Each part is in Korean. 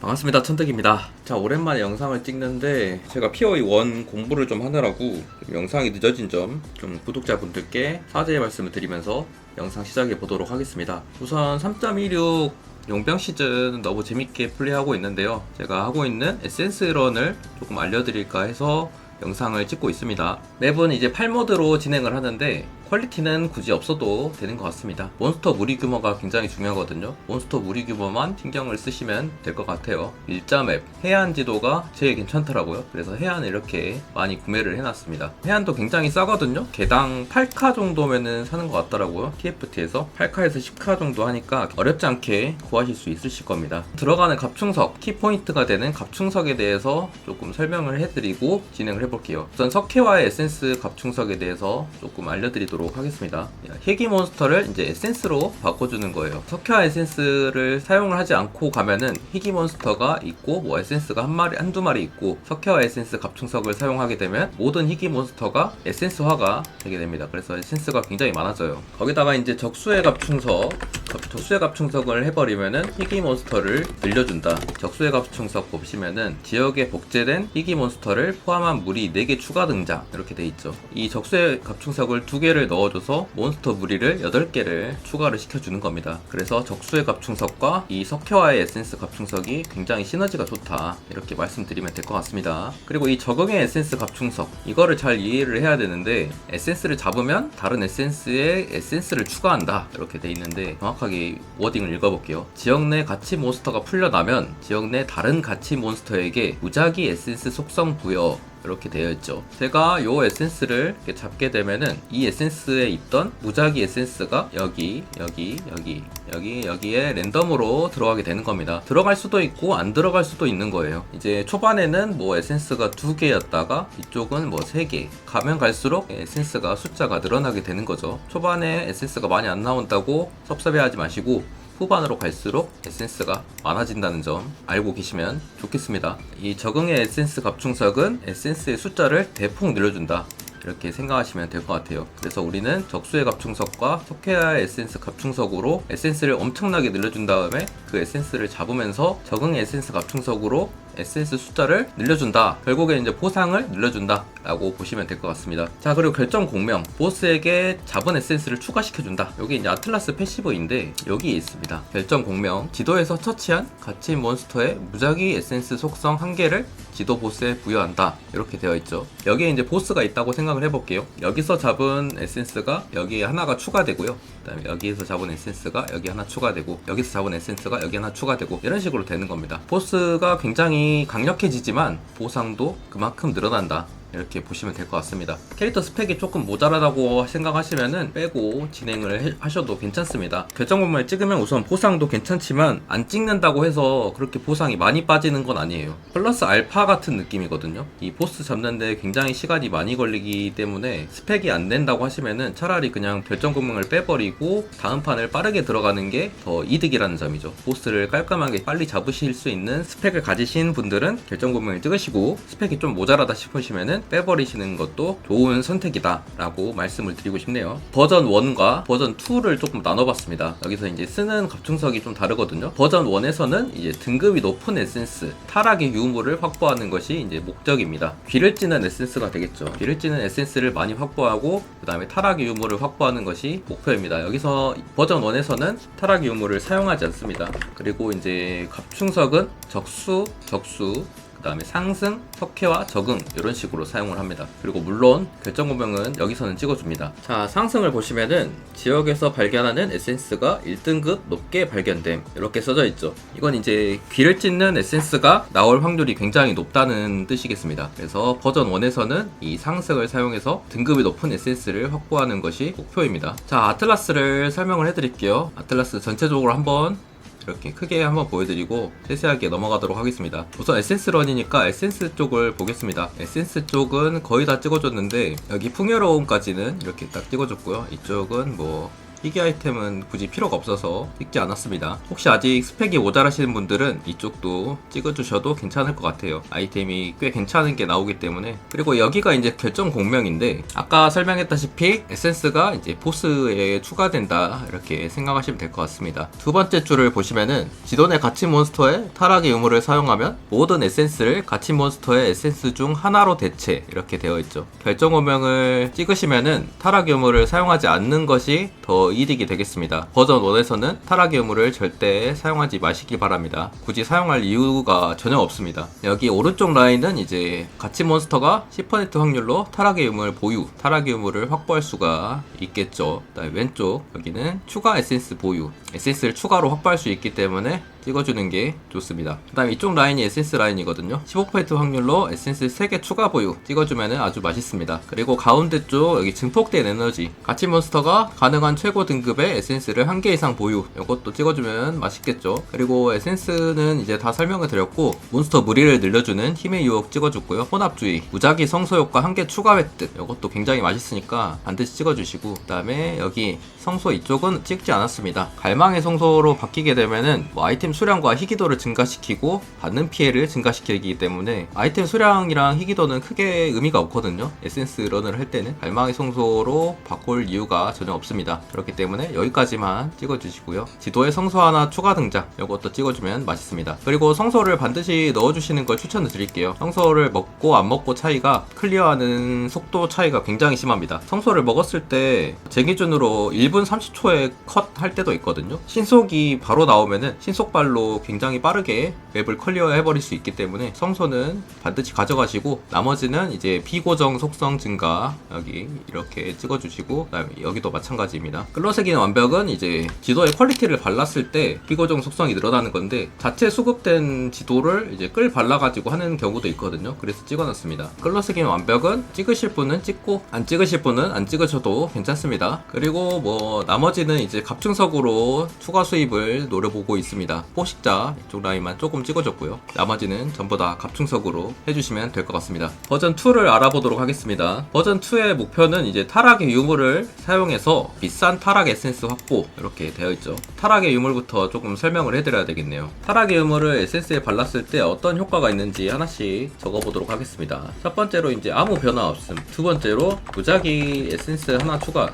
반갑습니다 천득입니다. 자 오랜만에 영상을 찍는데 제가 POE 1 공부를 좀 하느라고 좀 영상이 늦어진 점 좀 구독자분들께 사죄의 말씀을 드리면서 영상 시작해 보도록 하겠습니다. 우선 3.16 용병 시즌 너무 재밌게 플레이하고 있는데요. 제가 하고 있는 에센스 런을 조금 알려드릴까 해서 영상을 찍고 있습니다. 맵은 이제 8모드로 진행을 하는데 퀄리티는 굳이 없어도 되는 것 같습니다. 몬스터 무리 규모가 굉장히 중요하거든요. 몬스터 무리 규모만 신경을 쓰시면 될 것 같아요. 일자 맵, 해안 지도가 제일 괜찮더라고요. 그래서 해안을 이렇게 많이 구매를 해놨습니다. 해안도 굉장히 싸거든요. 개당 8카 정도면은 사는 것 같더라고요. TFT에서 8카에서 10카 정도 하니까 어렵지 않게 구하실 수 있으실 겁니다. 들어가는 갑충석, 키포인트가 되는 갑충석에 대해서 조금 설명을 해드리고 진행을 해볼게요. 우선 석회와의 에센스 갑충석에 대해서 조금 알려드리도록 하겠습니다. 희귀 몬스터를 이제 에센스로 바꿔주는 거예요. 석회화 에센스를 사용을 하지 않고 가면은 희귀 몬스터가 있고 뭐 에센스가 한 마리 한두 마리 있고 석회화 에센스 갑충석을 사용하게 되면 모든 희귀 몬스터가 에센스화가 되게 됩니다. 그래서 에센스가 굉장히 많아져요. 거기다가 이제 적수의 갑충석 적수의 갑충석을 해버리면은 희귀 몬스터를 늘려준다. 적수의 갑충석 보시면은 지역에 복제된 희귀 몬스터를 포함한 무리 4개 추가 등장 이렇게 돼 있죠. 이 적수의 갑충석을 두 개를 넣어줘서 몬스터 무리를 8개를 추가를 시켜주는 겁니다. 그래서 적수의 갑충석과 이 석회화의 에센스 갑충석이 굉장히 시너지가 좋다. 이렇게 말씀드리면 될 것 같습니다. 그리고 이 적응의 에센스 갑충석 이거를 잘 이해를 해야 되는데 에센스를 잡으면 다른 에센스에 에센스를 추가한다. 이렇게 돼 있는데 정확 하게 워딩을 읽어볼게요. 지역 내 가치 몬스터가 풀려나면 지역 내 다른 가치 몬스터에게 무작위 에센스 속성 부여 이렇게 되어 있죠. 제가 요 에센스를 이렇게 잡게 되면은 이 에센스에 있던 무작위 에센스가 여기, 여기, 여기, 여기, 여기에 랜덤으로 들어가게 되는 겁니다. 들어갈 수도 있고 안 들어갈 수도 있는 거예요. 이제 초반에는 뭐 에센스가 두 개였다가 이쪽은 뭐 세 개. 가면 갈수록 에센스가 숫자가 늘어나게 되는 거죠. 초반에 에센스가 많이 안 나온다고 섭섭해하지 마시고 후반으로 갈수록 에센스가 많아진다는 점 알고 계시면 좋겠습니다. 이 적응의 에센스 갑충석은 에센스의 숫자를 대폭 늘려준다. 이렇게 생각하시면 될 것 같아요. 그래서 우리는 적수의 갑충석과 석회화 에센스 갑충석으로 에센스를 엄청나게 늘려준 다음에 그 에센스를 잡으면서 적응 에센스 갑충석으로 에센스 숫자를 늘려준다. 결국에 이제 보상을 늘려준다. 라고 보시면 될 것 같습니다. 자, 그리고 결정 공명. 보스에게 잡은 에센스를 추가시켜준다. 여기 이제 아틀라스 패시브인데, 여기에 있습니다. 결정 공명. 지도에서 처치한 가치 몬스터의 무작위 에센스 속성 한 개를 지도 보스에 부여한다. 이렇게 되어 있죠. 여기에 이제 보스가 있다고 생각을 해볼게요. 여기서 잡은 에센스가 여기에 하나가 추가되고요. 그 다음에 여기에서 잡은 에센스가 여기 하나 추가되고, 여기서 잡은 에센스가 여기 하나 추가되고, 이런 식으로 되는 겁니다. 보스가 굉장히 강력해지지만 보상도 그만큼 늘어난다. 이렇게 보시면 될 것 같습니다. 캐릭터 스펙이 조금 모자라다고 생각하시면은 빼고 진행을 해- 하셔도 괜찮습니다. 결정본을 찍으면 우선 보상도 괜찮지만 안 찍는다고 해서 그렇게 보상이 많이 빠지는 건 아니에요. 플러스 알파 같은 느낌이거든요. 이 보스 잡는데 굉장히 시간이 많이 걸리기 때문에 스펙이 안 된다고 하시면은 차라리 그냥 결정공명을 빼버리고 다음 판을 빠르게 들어가는 게 더 이득이라는 점이죠. 보스를 깔끔하게 빨리 잡으실 수 있는 스펙을 가지신 분들은 결정공명을 찍으시고 스펙이 좀 모자라다 싶으시면은 빼버리시는 것도 좋은 선택이다 라고 말씀을 드리고 싶네요. 버전 1과 버전 2를 조금 나눠봤습니다. 여기서 이제 쓰는 갑충석이 좀 다르거든요. 버전 1에서는 이제 등급이 높은 에센스 타락의 유무를 확보하는 것이 이제 목적입니다. 귀를 찌는 에센스가 되겠죠. 귀를 찌는 에센스를 많이 확보하고 그 다음에 타락의 유무를 확보하는 것이 목표입니다. 여기서 버전 1에서는 타락의 유무를 사용하지 않습니다. 그리고 이제 갑충석은 적수 적수 그 다음에 상승, 석회와 적응 이런 식으로 사용을 합니다. 그리고 물론 결정 공명은 여기서는 찍어줍니다. 자 상승을 보시면은 지역에서 발견하는 에센스가 1등급 높게 발견됨 이렇게 써져 있죠. 이건 이제 귀를 찢는 에센스가 나올 확률이 굉장히 높다는 뜻이겠습니다. 그래서 버전 1에서는 이 상승을 사용해서 등급이 높은 에센스를 확보하는 것이 목표입니다. 자 아틀라스를 설명을 해드릴게요. 아틀라스 전체적으로 한번 이렇게 크게 한번 보여드리고 세세하게 넘어가도록 하겠습니다. 우선 에센스 런이니까 에센스 쪽을 보겠습니다. 에센스 쪽은 거의 다 찍어줬는데 여기 풍요로움까지는 이렇게 딱 찍어줬고요. 이쪽은 뭐 희귀 아이템은 굳이 필요가 없어서 찍지 않았습니다. 혹시 아직 스펙이 모자라시는 분들은 이쪽도 찍어주셔도 괜찮을 것 같아요. 아이템이 꽤 괜찮은 게 나오기 때문에 그리고 여기가 이제 결정 공명인데 아까 설명했다시피 에센스가 이제 보스에 추가된다 이렇게 생각하시면 될 것 같습니다. 두 번째 줄을 보시면은 지도내 갇힌 몬스터의 타락의 유물을 사용하면 모든 에센스를 갇힌 몬스터의 에센스 중 하나로 대체 이렇게 되어 있죠. 결정 오명을 찍으시면은 타락 유물을 사용하지 않는 것이 더 이득이 되겠습니다. 버전 1에서는 타락 유물을 절대 사용하지 마시기 바랍니다. 굳이 사용할 이유가 전혀 없습니다. 여기 오른쪽 라인은 이제 갇힌 몬스터가 10% 확률로 타락의 유물 보유, 타락의 유물을 확보할 수가 있겠죠. 왼쪽 여기는 추가 에센스 보유, 에센스를 추가로 확보할 수 있기 때문에 찍어주는 게 좋습니다. 그 다음에 이쪽 라인이 에센스 라인이거든요. 15% 확률로 에센스 3개 추가 보유 찍어주면 아주 맛있습니다. 그리고 가운데 쪽 여기 증폭된 에너지 가치 몬스터가 가능한 최고 등급의 에센스를 한개 이상 보유 이것도 찍어주면 맛있겠죠. 그리고 에센스는 이제 다 설명을 드렸고 몬스터 무리를 늘려주는 힘의 유혹 찍어줬고요. 혼합주의 무작위 성소 효과 한개 추가 획득 이것도 굉장히 맛있으니까 반드시 찍어주시고 그 다음에 여기 성소 이쪽은 찍지 않았습니다. 갈망의 성소로 바뀌게 되면은 뭐 아이템 수량과 희귀도를 증가시키고 받는 피해를 증가시키기 때문에 아이템 수량이랑 희귀도는 크게 의미가 없거든요. 에센스 런을 할 때는 갈망의 성소로 바꿀 이유가 전혀 없습니다. 그렇기 때문에 여기까지만 찍어주시고요. 지도에 성소 하나 추가 등장 이것도 찍어주면 맛있습니다. 그리고 성소를 반드시 넣어주시는 걸 추천을 드릴게요. 성소를 먹고 안 먹고 차이가 클리어하는 속도 차이가 굉장히 심합니다. 성소를 먹었을 때 제 기준으로 1분 30초에 컷 할 때도 있거든요. 신속이 바로 나오면은 신속 발로 굉장히 빠르게 맵을 클리어 해버릴 수 있기 때문에 성소는 반드시 가져가시고 나머지는 이제 비고정 속성 증가 여기 이렇게 찍어주시고 그다음에 여기도 마찬가지입니다. 끌러세기는 완벽은 이제 지도의 퀄리티를 발랐을 때 비고정 속성이 늘어나는 건데 자체 수급된 지도를 이제 끌 발라가지고 하는 경우도 있거든요. 그래서 찍어놨습니다. 끌러세기는 완벽은 찍으실 분은 찍고 안 찍으실 분은 안 찍으셔도 괜찮습니다. 그리고 뭐 나머지는 이제 갑충석으로 추가 수입을 노려보고 있습니다. 포식자 이쪽 라인만 조금 찍어줬고요. 나머지는 전부 다 갑충석으로 해주시면 될 것 같습니다. 버전 2를 알아보도록 하겠습니다. 버전 2의 목표는 이제 타락의 유물을 사용해서 비싼 타락 에센스 확보 이렇게 되어 있죠. 타락의 유물부터 조금 설명을 해드려야 되겠네요. 타락의 유물을 에센스에 발랐을 때 어떤 효과가 있는지 하나씩 적어보도록 하겠습니다. 첫 번째로 이제 아무 변화 없음. 두 번째로 무작위 에센스 하나 추가.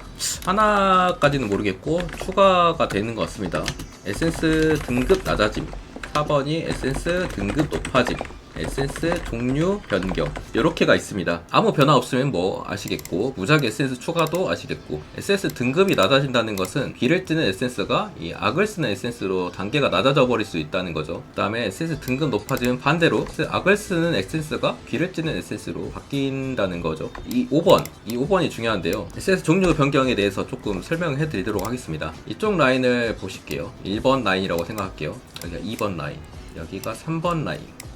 하나까지는 모르겠고 추가가 되는 것 같습니다. 에센스 등급 낮아짐. 4번이 에센스 등급 높아짐. 에센스 종류 변경. 이렇게가 있습니다. 아무 변화 없으면 뭐 아시겠고 무작 에센스 추가도 아시겠고. 에센스 등급이 낮아진다는 것은 비를 뜨는 에센스가 이 악을 쓰는 에센스로 단계가 낮아져 버릴 수 있다는 거죠. 그 다음에 에센스 등급 높아지면 반대로 악을 쓰는 에센스가 비를 뜨는 에센스로 바뀐다는 거죠. 이 5번 이 5번이 중요한데요. 에센스 종류 변경에 대해서 조금 설명해 드리도록 하겠습니다. 이쪽 라인을 보실게요. 1번 라인이라고 생각할게요. 여기가 2번 라인. 여기가 3번 라인. 그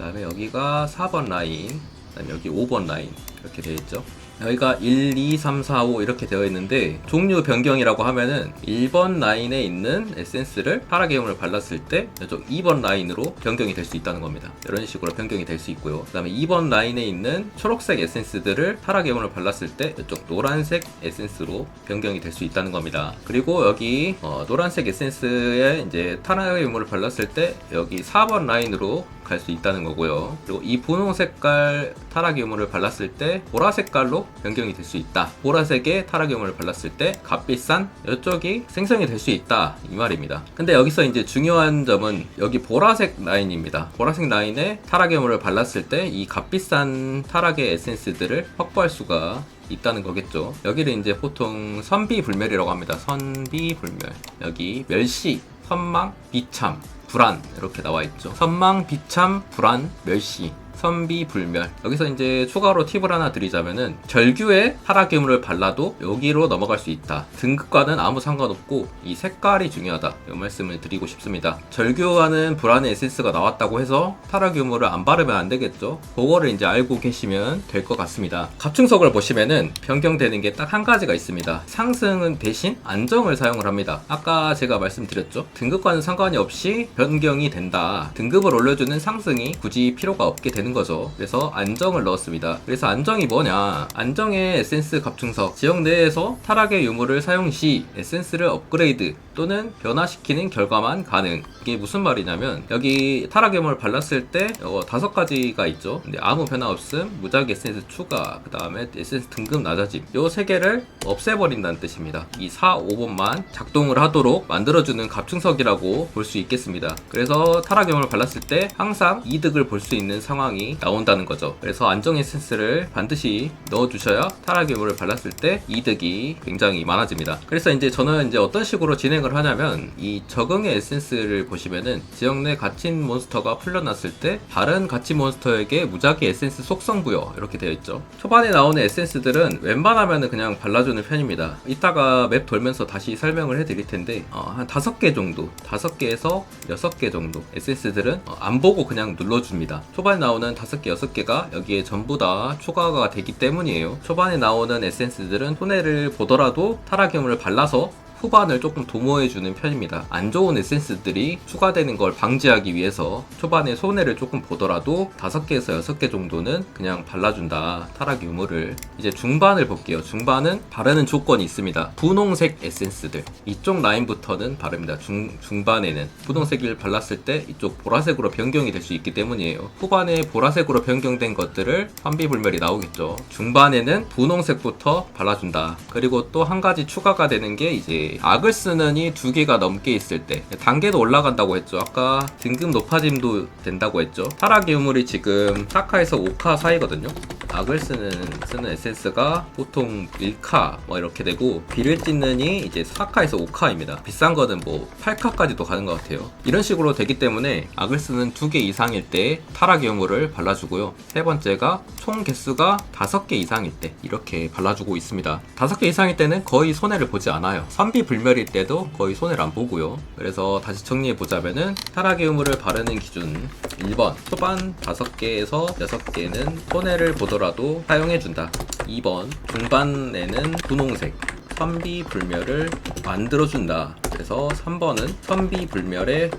다음에 여기가 4번 라인 그 다음에 여기 5번 라인 이렇게 되어 있죠. 여기가 1, 2, 3, 4, 5 이렇게 되어 있는데 종류 변경이라고 하면은 1번 라인에 있는 에센스를 파라게임을 발랐을 때 이쪽 2번 라인으로 변경이 될 수 있다는 겁니다. 이런 식으로 변경이 될 수 있고요. 그 다음에 2번 라인에 있는 초록색 에센스들을 파라게임을 발랐을 때 이쪽 노란색 에센스로 변경이 될 수 있다는 겁니다. 그리고 여기 어, 노란색 에센스에 이제 타라게임을 발랐을 때 여기 4번 라인으로 갈 수 있다는 거고요. 그리고 이 분홍 색깔 타락 유물을 발랐을 때 보라 색깔로 변경이 될 수 있다. 보라색의 타락 유물을 발랐을 때 값비싼 이쪽이 생성이 될 수 있다 이 말입니다. 근데 여기서 이제 중요한 점은 여기 보라색 라인입니다. 보라색 라인에 타락 유물을 발랐을 때 이 값비싼 타락의 에센스들을 확보할 수가 있다는 거겠죠. 여기를 이제 보통 선비 불멸이라고 합니다. 선비 불멸. 여기 멸시, 선망, 비참, 불안 이렇게 나와 있죠. 선망, 비참, 불안, 멸시. 선비 불멸. 여기서 이제 추가로 팁을 하나 드리자면은 절규에 유물을 발라도 여기로 넘어갈 수 있다. 등급과는 아무 상관없고 이 색깔이 중요하다. 이 말씀을 드리고 싶습니다. 절규와는 불안의 에센스가 나왔다고 해서 유물을 안 바르면 안 되겠죠? 그거를 이제 알고 계시면 될 것 같습니다. 갑충석을 보시면은 변경되는 게 딱 한 가지가 있습니다. 상승은 대신 안정을 사용을 합니다. 아까 제가 말씀드렸죠? 등급과는 상관이 없이 변경이 된다. 등급을 올려주는 상승이 굳이 필요가 없게 되는 되는 거죠. 그래서 안정을 넣었습니다. 그래서 안정이 뭐냐? 안정의 에센스 갑충석 지역 내에서 타락의 유물을 사용 시 에센스를 업그레이드 또는 변화시키는 결과만 가능. 이게 무슨 말이냐면 여기 타락 유물 발랐을 때 어, 다섯 가지가 있죠. 근데 아무 변화 없음, 무작위 에센스 추가, 그 다음에 에센스 등급 낮아짐. 요 세 개를 없애버린다는 뜻입니다. 이 4, 5번만 작동을 하도록 만들어주는 갑충석이라고 볼 수 있겠습니다. 그래서 타락 유물을 발랐을 때 항상 이득을 볼 수 있는 상황이 나온다는 거죠. 그래서 안정 에센스를 반드시 넣어주셔야 타락 유물을 발랐을 때 이득이 굉장히 많아집니다. 그래서 이제 저는 이제 어떤 식으로 진행을 하냐면 이 적응의 에센스를 보시면은 지역 내 갇힌 몬스터가 풀려났을 때 다른 갇힌 몬스터에게 무작위 에센스 속성 부여 이렇게 되어 있죠. 초반에 나오는 에센스들은 웬만하면은 그냥 발라주는 편입니다. 이따가 맵 돌면서 다시 설명을 해드릴 텐데 어, 한 다섯 개 정도, 다섯 개에서 여섯 개 정도 에센스들은 어, 안 보고 그냥 눌러줍니다. 초반에 나오는 다섯 개, 여섯 개가 여기에 전부 다 추가가 되기 때문이에요. 초반에 나오는 에센스들은 손해를 보더라도 타락염을 발라서 후반을 조금 도모해주는 편입니다. 안 좋은 에센스들이 추가되는 걸 방지하기 위해서 초반에 손해를 조금 보더라도 5개에서 6개 정도는 그냥 발라준다. 타락 유물을. 이제 중반을 볼게요. 중반은 바르는 조건이 있습니다. 분홍색 에센스들. 이쪽 라인부터는 바릅니다. 중, 중반에는. 분홍색을 발랐을 때 이쪽 보라색으로 변경이 될 수 있기 때문이에요. 후반에 보라색으로 변경된 것들을 환비불멸이 나오겠죠. 중반에는 분홍색부터 발라준다. 그리고 또 한 가지 추가가 되는 게 이제 악을 쓰는 이 두 개가 넘게 있을 때 단계도 올라간다고 했죠. 아까 등급 높아짐도 된다고 했죠. 타락의 유물이 지금 4카에서 5카 사이거든요. 악을 쓰는 쓰는 에센스가 보통 1카 뭐 이렇게 되고 비를 찢는이 이제 4카에서 5카입니다. 비싼 거는 뭐 8카까지도 가는 것 같아요. 이런 식으로 되기 때문에 악을 쓰는 두 개 이상일 때 타락 유물을 발라주고요. 세 번째가 총 개수가 5개 이상일 때 이렇게 발라주고 있습니다. 5개 이상일 때는 거의 손해를 보지 않아요. 선비 불멸일 때도 거의 손해를 안 보고요. 그래서 다시 정리해 보자면은 타락의 유물을 바르는 기준 1번 초반 5개에서 6개는 손해를 보더라도 사용해 준다. 2번 중반에는 분홍색 선비 불멸을 만들어준다. 그래서 3번은 선비 불멸에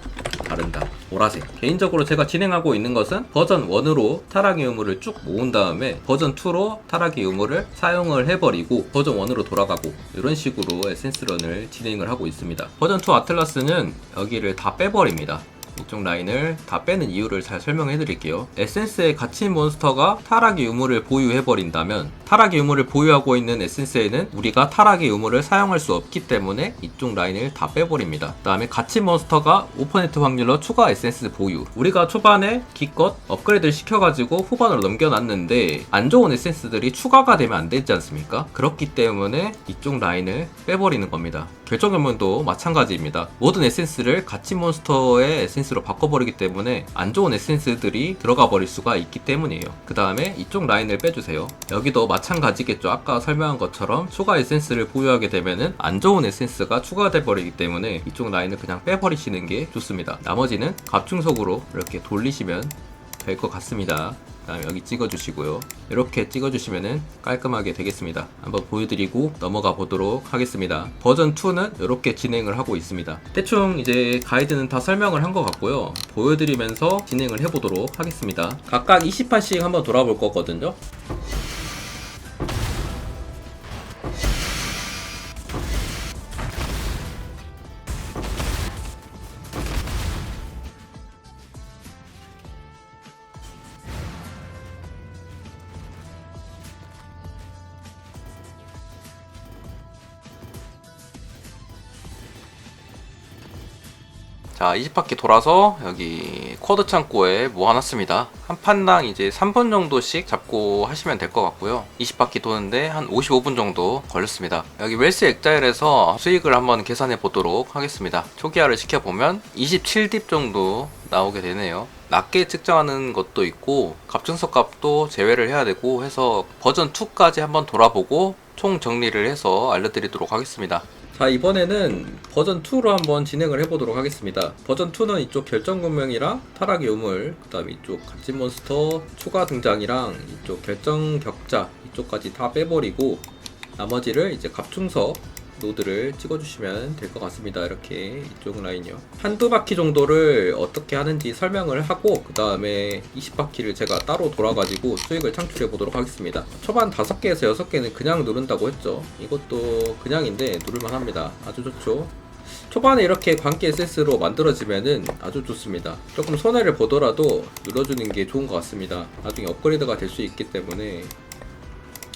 바른다. 보라색. 개인적으로 제가 진행하고 있는 것은 버전 1으로 타락의 유물을 쭉 모은 다음에 버전 2로 타락의 유물을 사용을 해버리고 버전 1으로 돌아가고 이런 식으로 에센스런을 진행을 하고 있습니다. 버전 2 아틀라스는 여기를 다 빼버립니다. 이쪽 라인을 다 빼는 이유를 잘 설명해 드릴게요. 에센스에 갇힌 몬스터가 타락의 유물을 보유해 버린다면 타락의 유물을 보유하고 있는 에센스에는 우리가 타락의 유물을 사용할 수 없기 때문에 이쪽 라인을 다 빼버립니다. 그 다음에 갇힌 몬스터가 5% 확률로 추가 에센스 보유. 우리가 초반에 기껏 업그레이드를 시켜가지고 후반으로 넘겨놨는데 안 좋은 에센스들이 추가가 되면 안 되지 않습니까? 그렇기 때문에 이쪽 라인을 빼버리는 겁니다. 결정연문도 마찬가지입니다. 모든 에센스를 갇힌 몬스터의 에센스로 바꿔버리기 때문에 안 좋은 에센스들이 들어가 버릴 수가 있기 때문이에요. 그 다음에 이쪽 라인을 빼주세요. 여기도 마찬가지겠죠. 아까 설명한 것처럼 추가 에센스를 보유하게 되면은 안 좋은 에센스가 추가돼 버리기 때문에 이쪽 라인을 그냥 빼버리시는 게 좋습니다. 나머지는 갑중석으로 이렇게 돌리시면 될 것 같습니다. 그다음에 여기 찍어주시고요. 이렇게 찍어주시면은 깔끔하게 되겠습니다. 한번 보여드리고 넘어가 보도록 하겠습니다. 버전 2는 이렇게 진행을 하고 있습니다. 대충 이제 가이드는 다 설명을 한 것 같고요. 보여드리면서 진행을 해보도록 하겠습니다. 각각 20판씩 한번 돌아볼 거거든요. 자, 20바퀴 돌아서 여기 코드 창고에 모아놨습니다. 한 판당 이제 3분 정도씩 잡고 하시면 될 것 같고요. 20바퀴 도는데 한 55분 정도 걸렸습니다. 여기 웰스 엑자일에서 수익을 한번 계산해 보도록 하겠습니다. 초기화를 시켜보면 27딥 정도 나오게 되네요. 낮게 측정하는 것도 있고 갑증석 값도 제외를 해야 되고 해서 버전 2까지 한번 돌아보고 총 정리를 해서 알려드리도록 하겠습니다. 자 이번에는 버전 2로 한번 진행을 해보도록 하겠습니다. 버전 2는 이쪽 결정문명이랑 타락의 유물, 그 다음에 이쪽 갓진 몬스터 추가 등장이랑 이쪽 결정 격자 이쪽까지 다 빼버리고 나머지를 이제 갑충석 노드를 찍어주시면 될 것 같습니다. 이렇게 이쪽 라인이요. 한두 바퀴 정도를 어떻게 하는지 설명을 하고 그 다음에 20바퀴를 제가 따로 돌아가지고 수익을 창출해 보도록 하겠습니다. 초반 5개에서 6개는 그냥 누른다고 했죠. 이것도 그냥인데 누를만 합니다. 아주 좋죠. 초반에 이렇게 관계 SS로 만들어지면은 아주 좋습니다. 조금 손해를 보더라도 눌러주는 게 좋은 것 같습니다. 나중에 업그레이드가 될 수 있기 때문에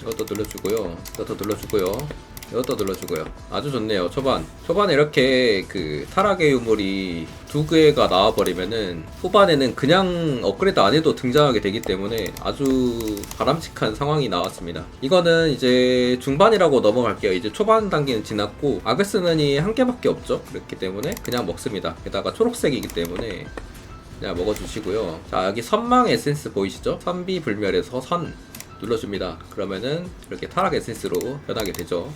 이것도 눌러주고요. 이것도 눌러주고요. 이것도 눌러주고요. 아주 좋네요. 초반. 초반에 이렇게 그 타락의 유물이 두 개가 나와버리면은 후반에는 그냥 업그레이드 안 해도 등장하게 되기 때문에 아주 바람직한 상황이 나왔습니다. 이거는 이제 중반이라고 넘어갈게요. 이제 초반 단계는 지났고 아그스는이 한 개밖에 없죠. 그렇기 때문에 그냥 먹습니다. 게다가 초록색이기 때문에 그냥 먹어주시고요. 자 여기 선망 에센스 보이시죠? 선비 불멸에서 선 눌러줍니다. 그러면은 이렇게 타락 에센스로 변하게 되죠.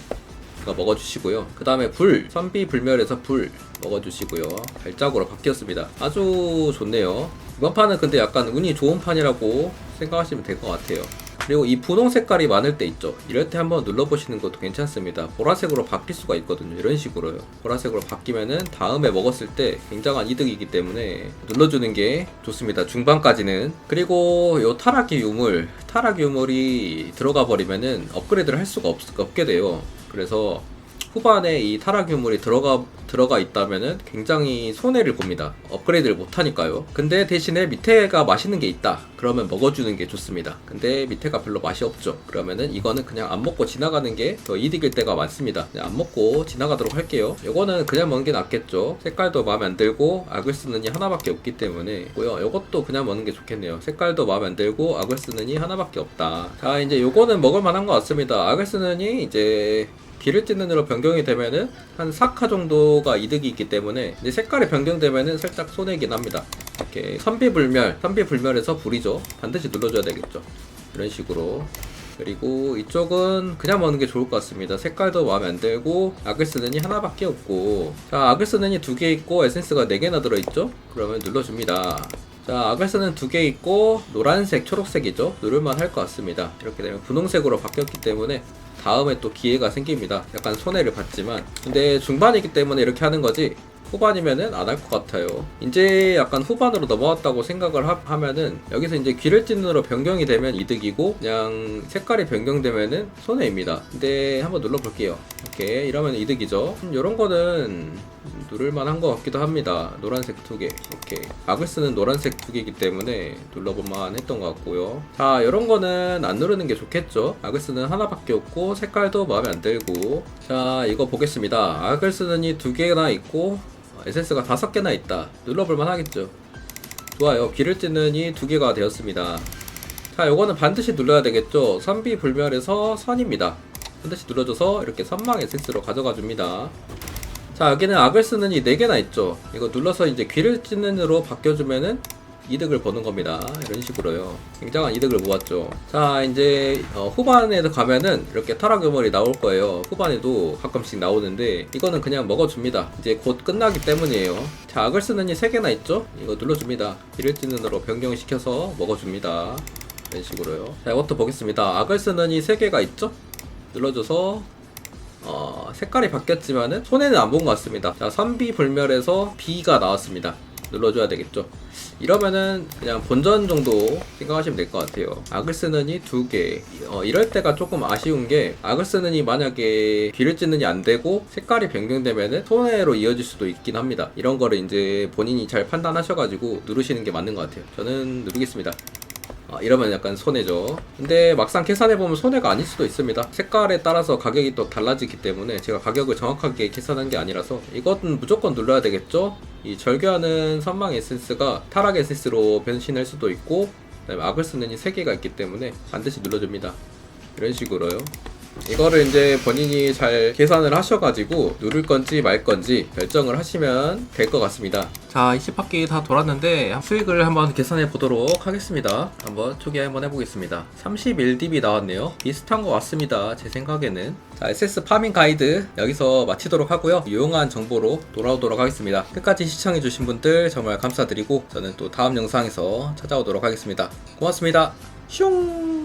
이거 먹어주시고요. 그 다음에 불 선비 불멸에서 불 먹어주시고요. 발작으로 바뀌었습니다. 아주 좋네요. 이번 판은 근데 약간 운이 좋은 판이라고 생각하시면 될 것 같아요. 그리고 이 분홍 색깔이 많을 때 있죠. 이럴 때 한번 눌러보시는 것도 괜찮습니다. 보라색으로 바뀔 수가 있거든요. 이런 식으로요. 보라색으로 바뀌면은 다음에 먹었을 때 굉장한 이득이기 때문에 눌러주는 게 좋습니다. 중반까지는. 그리고 요 타락의 유물, 타락 유물이 들어가 버리면은 업그레이드를 할 수가 없, 없게 돼요. 그래서 후반에 이 타락 유물이 들어가 들어가 있다면은 굉장히 손해를 봅니다. 업그레이드를 못 하니까요. 근데 대신에 밑에가 맛있는 게 있다. 그러면 먹어주는 게 좋습니다. 근데 밑에가 별로 맛이 없죠. 그러면은 이거는 그냥 안 먹고 지나가는 게 더 이득일 때가 많습니다. 안 먹고 지나가도록 할게요. 이거는 그냥 먹는 게 낫겠죠. 색깔도 마음에 안 들고 악을 쓰는 이 하나밖에 없기 때문에 고요. 이것도 그냥 먹는 게 좋겠네요. 색깔도 마음에 안 들고 악을 쓰는 이 하나밖에 없다. 자 이제 요거는 먹을 만한 것 같습니다. 악을 쓰는 이 이제 길을 찢는 으로 변경이 되면은 한 4카 정도가 이득이 있기 때문에 이제 색깔이 변경되면은 살짝 손해긴 합니다. 이렇게 선비불멸, 선비불멸에서 불이죠. 반드시 눌러줘야 되겠죠. 이런 식으로. 그리고 이쪽은 그냥 먹는 게 좋을 것 같습니다. 색깔도 마음에 안 들고 악을 쓰는 이 하나밖에 없고 자 악을 쓰는 이 두 개 있고 에센스가 네 개나 들어있죠? 그러면 눌러줍니다. 자, 아글스는 두 개 있고 노란색, 초록색이죠. 누를만 할 것 같습니다. 이렇게 되면 분홍색으로 바뀌었기 때문에 다음에 또 기회가 생깁니다. 약간 손해를 봤지만 근데 중반이기 때문에 이렇게 하는 거지 후반이면은 안 할 것 같아요. 이제 약간 후반으로 넘어왔다고 생각을 하, 면은 여기서 이제 귀를 찢는으로 변경이 되면 이득이고 그냥 색깔이 변경되면은 손해입니다. 근데 한번 눌러볼게요. 이렇게 이러면 이득이죠. 이런 거는 누를만 한 것 같기도 합니다. 노란색 두 개. 이렇게 악을 쓰는 노란색 두 개이기 때문에 눌러볼만 했던 것 같고요. 자, 이런 거는 안 누르는 게 좋겠죠. 악을 쓰는 하나밖에 없고 색깔도 마음에 안 들고. 자, 이거 보겠습니다. 악을 쓰는 이 두 개나 있고 에센스가 다섯 개나 있다. 눌러볼만 하겠죠. 좋아요. 귀를 찢는 이 두 개가 되었습니다. 자, 요거는 반드시 눌러야 되겠죠. 선비 불멸에서 선입니다. 반드시 눌러줘서 이렇게 선망 에센스로 가져가 줍니다. 자, 여기는 악을 쓰는 이네 개나 있죠. 이거 눌러서 이제 귀를 찢는 으로 바뀌어주면은 이득을 버는 겁니다. 이런 식으로요. 굉장한 이득을 모았죠. 자, 이제 어, 후반에도 가면은 이렇게 타락 유물이 나올 거예요. 후반에도 가끔씩 나오는데 이거는 그냥 먹어줍니다. 이제 곧 끝나기 때문이에요. 자, 악을 쓰는 이 3개나 있죠? 이거 눌러줍니다. 이를 찌는으로 변경시켜서 먹어줍니다. 이런 식으로요. 자, 이것도 보겠습니다. 악을 쓰는 이 3개가 있죠? 눌러줘서 어, 색깔이 바뀌었지만은 손해는 안 본 것 같습니다. 자, 선비 불멸에서 B가 나왔습니다. 눌러줘야 되겠죠. 이러면은 그냥 본전 정도 생각하시면 될 것 같아요. 악을 쓰는 이두 개. 어, 이럴 때가 조금 아쉬운 게 악을 쓰는 이 만약에 귀를 찢는 이안 되고 색깔이 변경되면은 손해로 이어질 수도 있긴 합니다. 이런 거를 이제 본인이 잘 판단하셔가지고 누르시는 게 맞는 것 같아요. 저는 누르겠습니다. 아, 이러면 약간 손해죠. 근데 막상 계산해보면 손해가 아닐 수도 있습니다. 색깔에 따라서 가격이 또 달라지기 때문에 제가 가격을 정확하게 계산한 게 아니라서 이것은 무조건 눌러야 되겠죠? 이 절교하는 선망 에센스가 타락 에센스로 변신할 수도 있고 그다음에 악을 쓰는 이 3개가 있기 때문에 반드시 눌러줍니다. 이런 식으로요. 이거를 이제 본인이 잘 계산을 하셔가지고 누를 건지 말 건지 결정을 하시면 될 것 같습니다. 자, 20바퀴 다 돌았는데 수익을 한번 계산해 보도록 하겠습니다. 한번 초기 한번 해보겠습니다. 31dB 나왔네요. 비슷한 것 같습니다. 제 생각에는. 자, SS 파밍 가이드 여기서 마치도록 하고요. 유용한 정보로 돌아오도록 하겠습니다. 끝까지 시청해주신 분들 정말 감사드리고 저는 또 다음 영상에서 찾아오도록 하겠습니다. 고맙습니다. 슝!